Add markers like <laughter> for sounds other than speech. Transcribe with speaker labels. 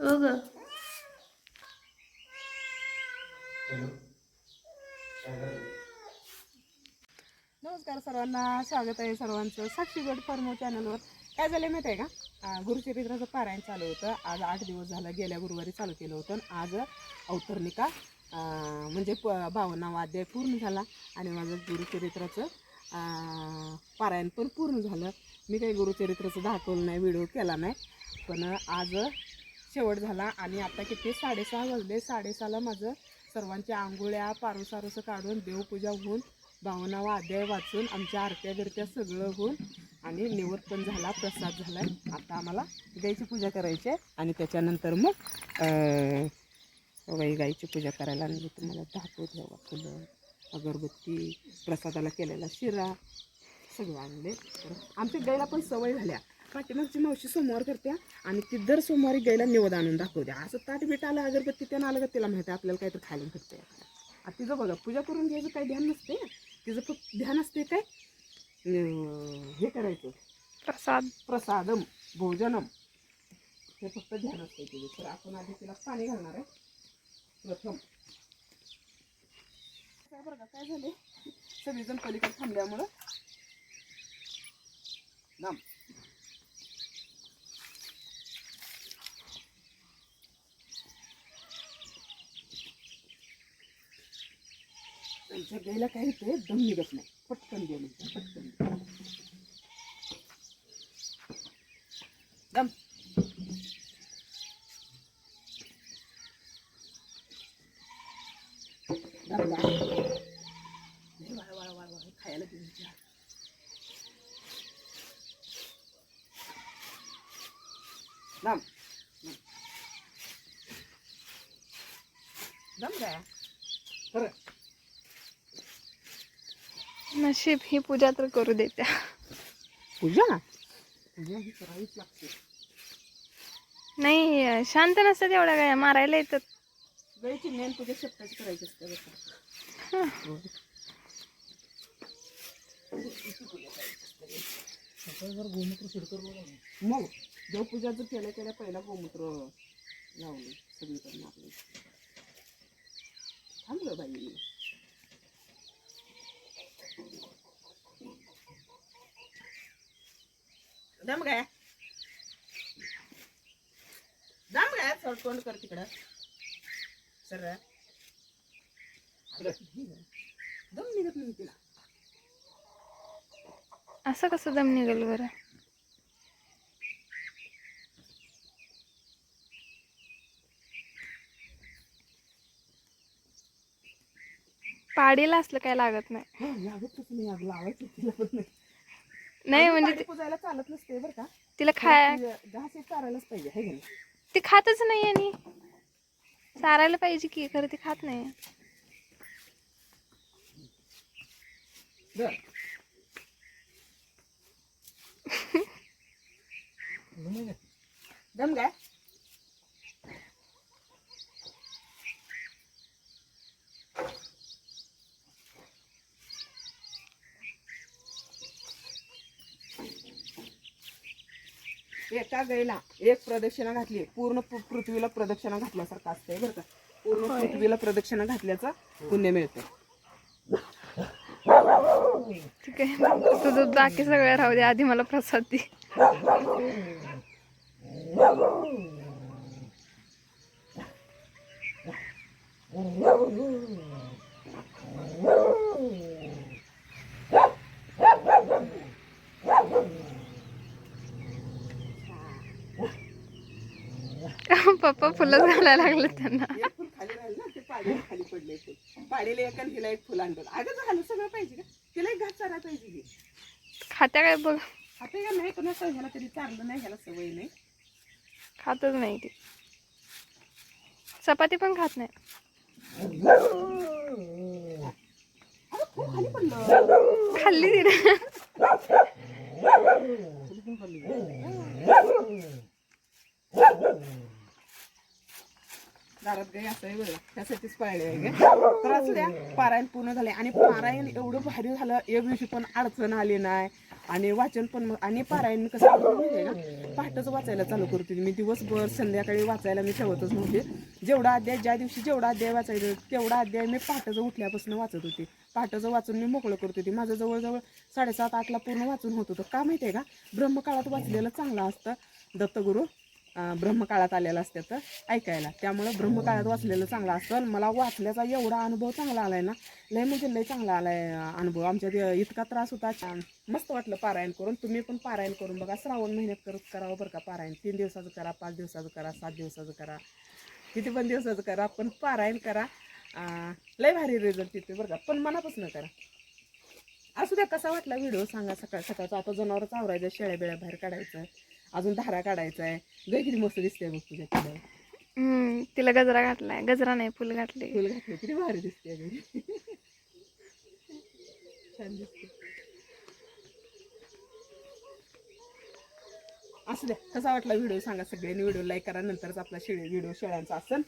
Speaker 1: हो ग
Speaker 2: नमस्कार सर्वांना स्वागत आहे सर्वांचं साक्षी गट फर्मो चॅनलवर काय झालं माहिती आहे का गुरुचरित्राचं पारायण चालू होतं. आज आठ दिवस झालं गेल्या गुरुवारी चालू केलं होतं आणि आज अवतरणिका म्हणजे प भावना अध्याय पूर्ण झाला आणि माझं गुरुचरित्राचं पारायण पण पूर्ण झालं. मी काही गुरुचरित्राचं दाखवलं नाही व्हिडिओ केला नाही पण आज शेवट झाला आणि आता किती? साडेसहा वाजले. साडेसहाला माझं सर्वांच्या आंघोळ्या पारूस काढून देवपूजा होऊन बावनावा अध्याय वाचून आमच्या आरत्या बिरत्या सगळं होऊन आणि निवड पण झाला प्रसाद झाला आता आम्हाला गाईची पूजा करायची आहे आणि त्याच्यानंतर मग वै गाईची पूजा करायला आणि तुम्हाला धापू ठेवा फुलं अगरबत्ती प्रसादाला केलेला शिरा सगळं आणले. तर आमच्या गाईला पण सवय झाल्या. पाठीमागची मावशी सोमवार करत्या आणि ती दर सोमवारी गाईला निवड आणून दाखवत्या. असं ताट बीट आलं अगरबत्ती त्यानं आलं का तिला माहिती आहे आपल्याला काहीतरी खायला भेटते आता तिचं बघा पूजा करून घ्यायचं काही ध्यान नसते. तिचं फक्त ध्यान असते काय? हे करायचं.
Speaker 1: प्रसाद.
Speaker 2: प्रसादम भोजनम. हे फक्त ध्यान असते तिथे तर आपण आधी तिला पाणी घालणार आहे. प्रथम. काय बरं काय झाले? सगळीजण पलीकडे थांबल्यामुळं. नाम. त्यांच्या गाईला काय होते? दम निघत नाही. पटकन दे म्हणजे पटकन दम. दम वाळ, वाळ, वाळ, वाळ. खायला देऊन दम. दम काय? खरं.
Speaker 1: नशीब ही पूजा तर करू देत्या.
Speaker 2: पूजा? पूजा ही करावीच लागते
Speaker 1: नाही शांत नसतात एवढ्या काय मारायला येतात.
Speaker 2: गाईची मेन पूजा शेपटाची करायची असते बरं का. मग देवपूजा जर केल्या केल्या पहिला गोमूत्र लावले सगळीकडे आपले. थांबलं बाई. दम काय दम काय सर तोंड कर तिकडं. सर. दम निघत नाही तिला.
Speaker 1: असं कसं दम निघेल बरं? पाडीला असलं काय लागत नाही.
Speaker 2: हो, लागतच नाही अगं लावायचं तिला पण नाही.
Speaker 1: नाही म्हणजे
Speaker 2: पाणी पुजायला चालत नसते बरं का.
Speaker 1: तिला खाय
Speaker 2: घास एक चारायलाच पाहिजे हे घे
Speaker 1: ती खातच नाही आणि चारायला पाहिजे की खरं ती खात नाही.
Speaker 2: दर <laughs> दम काय? एका गाईला एक प्रदक्षिणा घातली पूर्ण पृ- पृथ्वीला प्रदक्षिणा घातल्यासारखं असतंय बरं का. पूर्ण पृथ्वीला प्रदक्षिणा घातल्याचा पुण्य मिळतं
Speaker 1: ठीक आहे. तुझं बाकी सगळं राहू दे. आधी मला प्रसाद दे. पप्पा फुलं घालायला लागले त्यांना.
Speaker 2: एक फुल खाली राहिलं ना ते पाडीला खाली पडले फुल पाडीला एक आणि हिला एक फुल आणलं. अगं झालं सगळं पाहिजे का? तिला एक चारा पाहिजे की.
Speaker 1: खात्या काय बघ.
Speaker 2: आता का नाही? कोणाचं ह्याला कधी चारलं नाही ह्याला सवय नाही.
Speaker 1: खातच नाही ती. चपाती पण खात नाही.
Speaker 2: अगं फुल खाली पडलं.
Speaker 1: खाल्ली तिने
Speaker 2: फुल पण खाल्ली दारात गाई बघा. त्यासाठीच पाळले आहे तर असू द्या पारायण पूर्ण झाले आणि पारायण एवढं भारी झालं एक दिवशी पण अडचण आली नाही. आणि वाचन पण आणि पारायण मी कसं करतो पहाटच वाचायला चालू करते मी. दिवसभर संध्याकाळी वाचायला मी ठेवतच नव्हते. जेवढा अध्याय ज्या दिवशी जेवढा अध्याय वाचायचं तेवढा अध्याय मी पहाटचं उठल्यापासून वाचत होते. पहाटचं वाचून मी मोकळं करत होते. माझं जवळजवळ साडेसात आठला पूर्ण वाचून होत होतं. का माहितीये का? ब्रह्मकाळात वाचलेलं चांगलं असतं दत्तगुरू. ब्रह्मकाळात आलेलं असतं तर ऐकायला. त्यामुळं ब्रह्मकाळात वाचलेलं चांगलं असतं. आणि मला वाचल्याचा एवढा अनुभव चांगला आलाय ना लय म्हणजे लय चांगला आलाय अनुभव. आमच्या इतका त्रास होता छान. मस्त वाटलं पारायण करून. तुम्ही पण पारायण करून बघा. श्रावण महिन्यात करत करावं बरं का पारायण. तीन दिवसाचं करा पाच दिवसाचं करा सात दिवसाचं करा. किती पण दिवसाचं करा पण पारायण करा. लय भारी रिझल्ट येते बरं का. पण मनापासून करा. असू द्या कसा वाटला व्हिडिओ सांगा. सकाळ सकाळचा आता जनावरच आवरायचं शेळ्या बिळ्या बाहेर काढायचं. अजून धारा काढायचा आहे गाय किती मस्त दिसते बघ तुझ्या तिला
Speaker 1: हम्म तिला गजरा घातलाय. गजरा नाही फुल घातले.
Speaker 2: फुल घातलं. किती भारी दिसते छान दिसते असू द्या कसा वाटला व्हिडिओ सांगा सगळ्यांनी. व्हिडिओ लाईक करा नंतरच आपला शेळी व्हिडिओ शेळ्यांचा असेल.